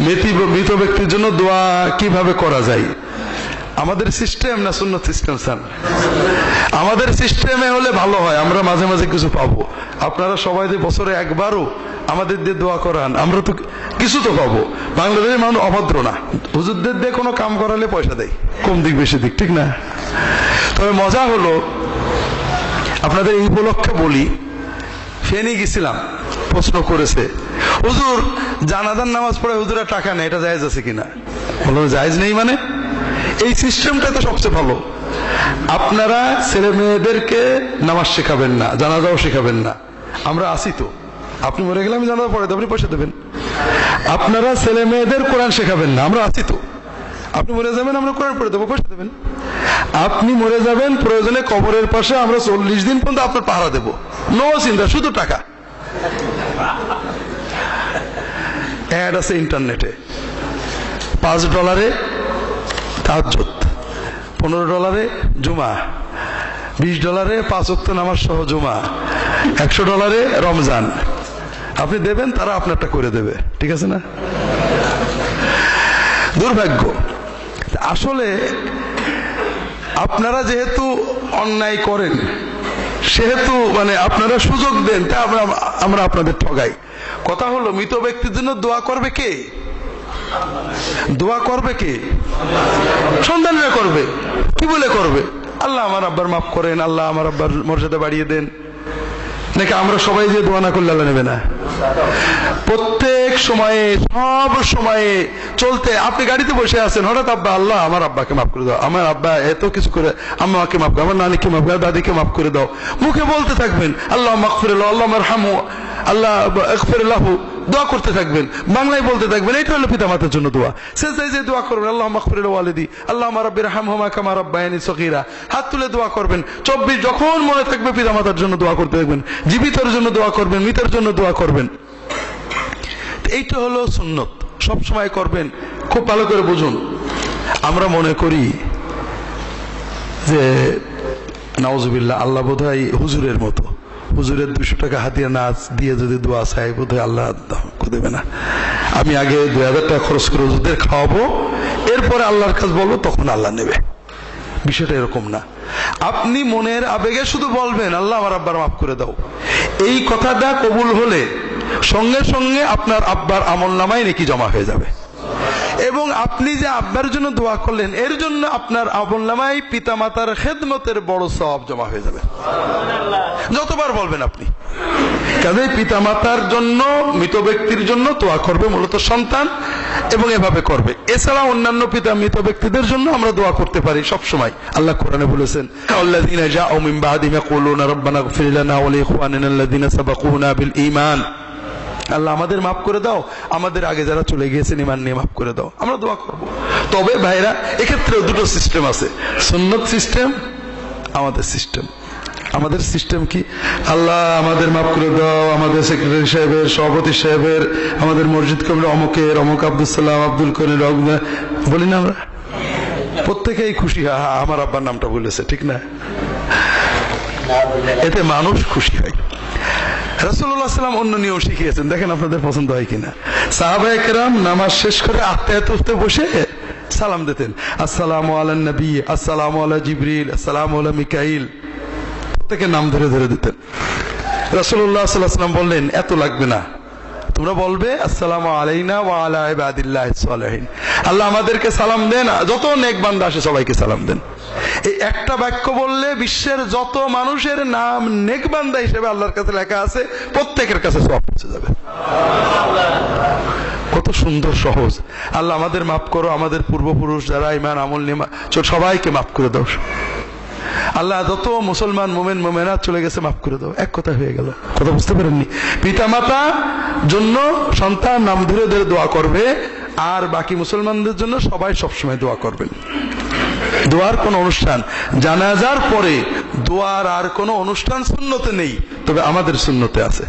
মৃত- ব্যক্তির জন্য দোয়া কীভাবে করা যায়? আমাদের সিস্টেম না শূন্য সিস্টেম স্যার? আমাদের সিস্টেমে হলে ভালো হয়, আমরা মাঝে মাঝে কিছু পাবো। আপনারা সবাই যে বছরে একবারও আমাদের দিয়ে দোয়া করান, আমরা তো কিছু তো পাবো। বাংলাদেশের মানুষ অভদ্র না। হুজুরদের দিয়ে কোনো কাম করালে পয়সা দেয়। কম দিক বেশি দিক, ঠিক না? তবে মজা হলো, আপনাদের এই উপলক্ষে বলি ফেনি গেছিলাম। প্রশ্ন করেছে, হুজুর, জানাজার নামাজ পড়ে হুজুরা টাকা নেই, এটা জায়েজ আছে কিনা? বললাম জায়েজ নেই মানে? এই সিস্টেমটা তো সবচেয়ে ভালো। আপনারা ছেলে মেয়েদেরকে নামাজ শেখাবেন না, জানাজাও শেখাবেন না। আমরা আসি তো। আপনি মরে গেলে আমি জানাজা পড়ে আপনি পয়সা দেবেন। আপনারা ছেলে মেয়েদের কোরআন শেখাবেন না, আমরা আসি তো। আপনি মরে যাবেন, আমরা কোরআন পড়ে দেবো, পয়সা দেবেন। আপনি মরে যাবেন, প্রয়োজনে কবরের পাশে আমরা চল্লিশ দিন পর্যন্ত আপনার পাহারা দেবো। নো চিন্তা, শুধু টাকা। অ্যাড আছে ইন্টারনেটে পাঁচ ডলারে তাহাজ্জুদ পনেরো ডলারে জুমা। বিশ ডলারে পাঁচ অক্ত নামাজ সহ জুমা। একশো ডলারে রমজান। আপনি দেবেন, তারা আপনারটা করে দেবে। ঠিক আছে না? দুর্ভাগ্য। আসলে আপনারা যেহেতু অন্যায় করেন, সেহেতু মানে আপনারা সুযোগ দেন, তা আমরা আমরা আপনাদের ঠগাই। কথা হলো, মৃত ব্যক্তির জন্য দোয়া করবে কে? দোয়া করবে কে? সন্তানরা করবে। কি বলে করবে? আল্লাহ আমার আব্বার মাফ করেন, আল্লাহ আমার আব্বার মর্যাদা বাড়িয়ে দেন। নাকি আমরা সবাই যে দোয়া না করলে আল্লাহ নেবে না। প্রত্যেক সময়ে, সব সময়ে চলতে, আপনি গাড়িতে বসে আছেন, হঠাৎ আব্বা, আল্লাহ, আমার আব্বাকে মাফ করে দাও। আমার আব্বা এত কিছু করে আমাকে মাফ করে, আমার নানিকে মাফ করে, দাদিকে মাফ করে দাও। মুখে বলতে থাকবেন, আল্লাহ মাফ করে আল্লাহ আমার হামু আল্লাহ আকফিরাল্লাহু দোয়া করতে থাকবেন, বাংলায় বলতে থাকবেন, এটা হলো পিতা মাতার জন্য দোয়া। সে চাই যে দোয়া করবেন আল্লাহ মাকফির ওয়ালিদি আল্লাহ রব্বির হামহুমা কামা রাব্বায়ানি সগীরা। হাত তুলে দোয়া করবেন, চব্বিশ যখন মনে থাকবে পিতা মাতার জন্য দোয়া করতে থাকবেন, জীবিতর জন্য দোয়া করবেন, মৃতের জন্য দোয়া করবেন। এইটা হলো সুন্নত। সব সময় করবেন, খুব ভালো করে বুঝুন। আমরা মনে করি যে নওয়াজবিল্লাহ আল্লাহ বোধ হয় হুজুরের মতো। হুজুরের দুশো টাকা হাতিয়া নাচ দিয়ে যদি দোয়া চাই বোধ হয় আল্লাহ দেবে না। আমি আগে দুই হাজার টাকা খরচ করে হুজুরদের খাওয়াবো, এরপরে আল্লাহর কাজ বলব, তখন আল্লাহ নেবে। বিষয়টা এরকম না। আপনি মনের আবেগে শুধু বলবেন, আল্লাহ আমার আব্বার মাফ করে দাও। এই কথাটা কবুল হলে সঙ্গে সঙ্গে আপনার আব্বার আমল নামায় নাকি জমা হয়ে যাবে। এবং আপনি যে আব্বার জন্য দোয়া করলেন, এর জন্য আপনার আমল নামায় পিতা মাতার খেদমতের বড় সব জমা হয়ে যাবে। যতবার বলবেন আপনি। কাজে পিতা মাতার জন্য, মৃত ব্যক্তির জন্য দোয়া করবে মূলত সন্তান এবং এভাবে করবে। এছাড়া অন্যান্য পিতা মৃত ব্যক্তিদের জন্য আমরা দোয়া করতে পারি সব সময় আল্লাহ কোরআনে বলেছেন, আল্লাযীনা জাউ মিন বাদি ইয়াকুলুনা রাব্বানা ইগফির লানা ওয়া লিইখওয়ানিনা আল্লাযীনা সাবাকুনা বিল ঈমান। আল্লাহ আমাদের মাফ করে দাও আমাদের আগে যারা চলে গিয়েছেন ইমান নিয়ে মাফ করে দাও। আমরা দোয়া করব। তবে ভাইরা এক্ষেত্রে দুটো সিস্টেম আছে। সুন্নত সিস্টেম আমাদের সিস্টেম আমাদের সিস্টেম কি? আল্লাহ আমাদের মাফ করে দাও আমাদের সেক্রেটারি সাহেবের সভাপতি সাহেবের আমাদের মসজিদ কমিটি অমকের অমক আব্দুল সালাম আব্দুল রহমান বলি না আমরা? প্রত্যেকেই খুশি হা, আমার আব্বার নামটা বলেছে ঠিক না? এতে মানুষ খুশি হয়। রাসুল্লাহ সাল্লাম অন্য নিয়ম শিখিয়েছেন। দেখেন আপনাদের পছন্দ হয় কিনা। সাহাবা একরাম নামাজ শেষ করে আত্মায়াত উঠতে বসে সালাম দিতেন। আসসালামু আলা নবী, আসসালামু আলা জিবরিল, আসসালামু আলা মিকাইল। প্রত্যেকের নাম ধরে ধরে দিতেন। রাসুল্লাহ সাল্লাহ সাল্লাম বললেন, এত লাগবে না। তোমরা বলবে, আসসালামু আলাইনা ওয়া আলা ইবাদিল্লাহ সালিহিন। আল্লাহ আমাদেরকে সালাম দেন যত নেক বান্দা আসে সবাইকে সালাম দেন। এই একটা বাক্য বললে বিশ্বের যত মানুষের নাম নেকবান্দা হিসেবে আল্লাহর কাছে লেখা আছে, প্রত্যেকের কাছে সব পৌঁছে যাবে। কত সুন্দর, সহজ। আল্লাহ আমাদের মাফ করো, আমাদের পূর্বপুরুষ যারা ইমান আমল, নিমা সবাইকে মাফ করে দাও। আল্লাহ যত মুসলমান, মোমেন, মোমেনাত চলে গেছে, মাফ করে দাও। এক কথা হয়ে গেল। কথা বুঝতে পারেননি? পিতা মাতা জন্য সন্তান নাম ধরে ধরে দোয়া করবে, আর বাকি মুসলমানদের জন্য সবাই সবসময় দোয়া করবেন। দোয়ার কোন অনুষ্ঠান। জানাজার পরে দোয়ার আর কোনো অনুষ্ঠান শূন্যতে নেই, তবে আমাদের শূন্যতে আছে।